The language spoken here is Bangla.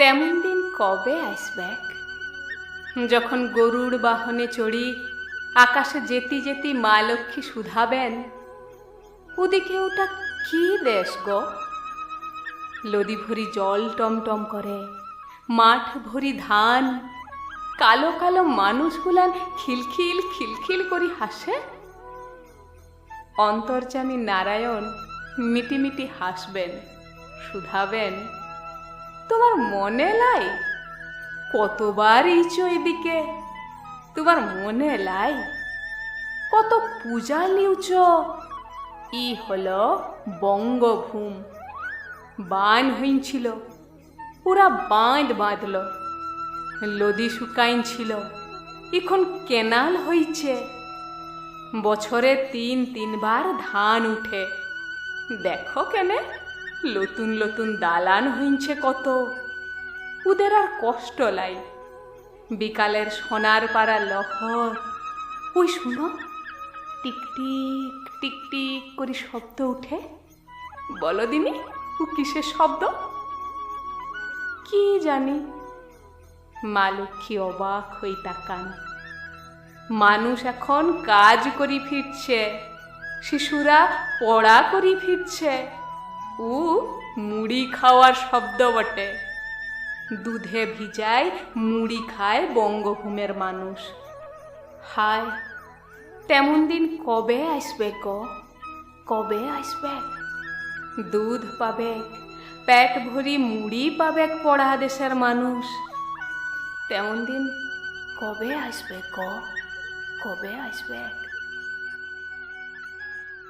তেমন দিন কবে আসবে? যখন গরুর বাহনে চড়ি, আকাশে যেতি যেতি মা লক্ষ্মী শুধাবেন, ওদিকে ওটা কি দেশ গো? লদি ভরি জল টমটম করে, মাঠ ভরি ধান, কালো কালো মানুষগুলান খিলখিল খিলখিল করি হাসে? অন্তর্জামী নারায়ণ মিটিমিটি হাসবেন, শুধাবেন। তোমার মনে লাই? কতবার ইচো এদিকে? তোমার মনে লাই? কত পূজা লিউচ ই হল বঙ্গভূম। বান হইছিল পুরা বাঁধ বাঁধল, লদি শুকাইন ছিল এখন কেনাল হইছে। বছরে তিন তিনবার ধান উঠে। দেখো কেনে? নতুন নতুন দালান হইছে কত। ওদের আর কষ্ট লাই বিকালের সোনার পাড়া লহর। ওই শুনো, টিকটিক টিকটিক করে শব্দ উঠে। বলো দিনি ও কিসের শব্দ? কি জানি। মা লক্ষ্মী অবাক হই তাকান। মানুষ এখন কাজ করি ফিরছে, শিশুরা পড়া করি ফিরছে। ও মুড়ি খাওয়ার শব্দ বটে। দুধে ভিজায় মুড়ি খায় বঙ্গভূমের মানুষ। হায়, তেমন দিন কবে আসবে ক কবে আসবে? দুধ পাবে, পেট ভরি মুড়ি পাবে পড়া দেশের মানুষ। তেমন দিন কবে আসবে ক কবে আসবে?